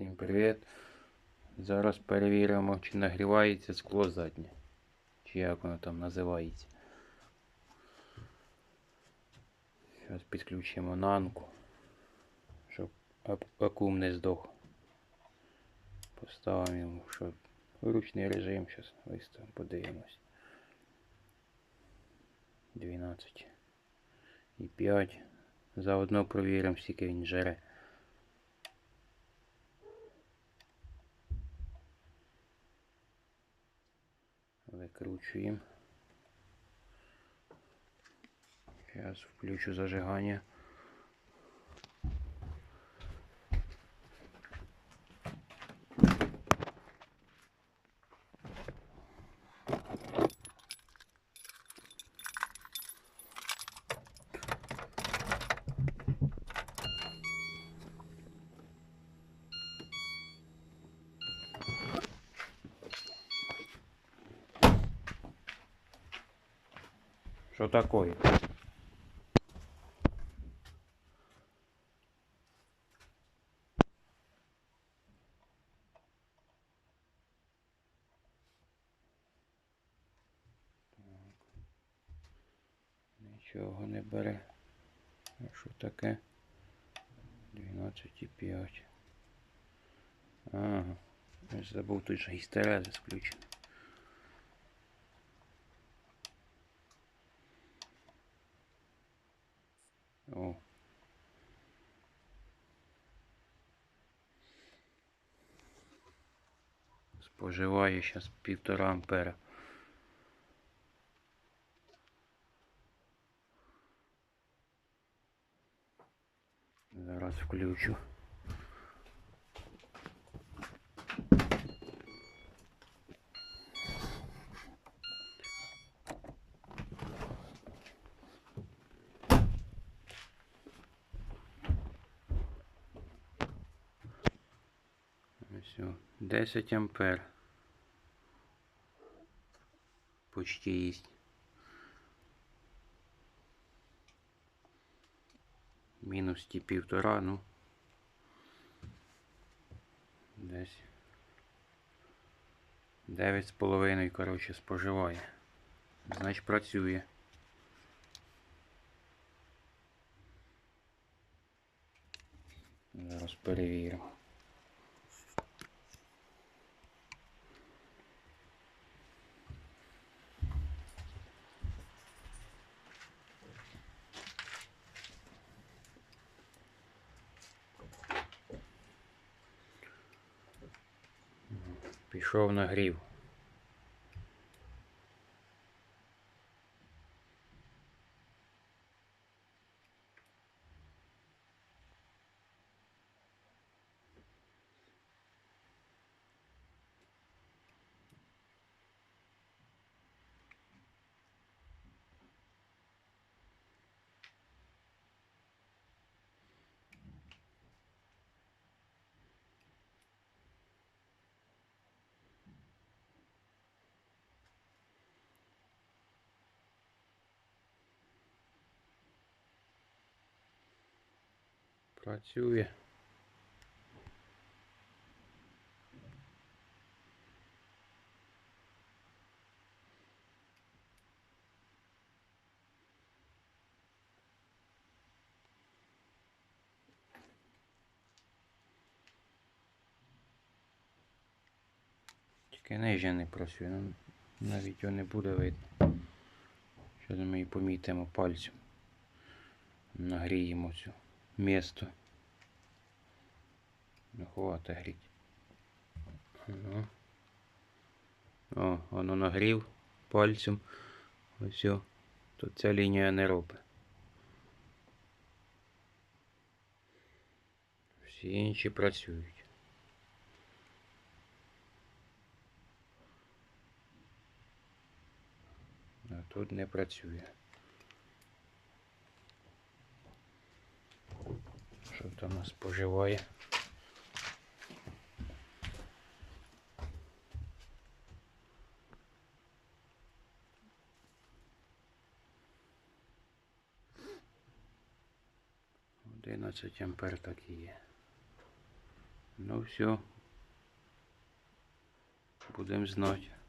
Всім привіт. Зараз перевіримо, чи нагрівається скло заднє. Чи як воно там називається. Зараз підключимо нанку, щоб акум не здох. Поставимо йому, щоб ручний режим зараз виставимо, подивимось. 12 і 5. Заодно провіримо, скільки він жере. Викручуємо. Зараз включу зажигання. Що такое? Нічого не бере. А що таке? 12,5. Ага. Я забув тут же гістерезис включений. О. Споживає зараз півтора ампера. Зараз включу. Все, 10 ампер. Почти есть. Мінус ті півтора, ну. Десь. Дев'ять з половиною, коротше, споживає. Значить працює. Зараз перевіримо. Пішов нагрів. Працює. Тільки нижче не працює, ну, навіть його не буде видно. Зараз ми її помітимо пальцем. Нагріємо цю місто. Ну, хвата гріть. Ну. О, воно нагрів пальцем. Ось. о. Тут ця лінія не робить. Всі інші працюють. А тут не працює. Що у нас споживає? Одинадцять ампер так і є. Ну все. Будемо знати.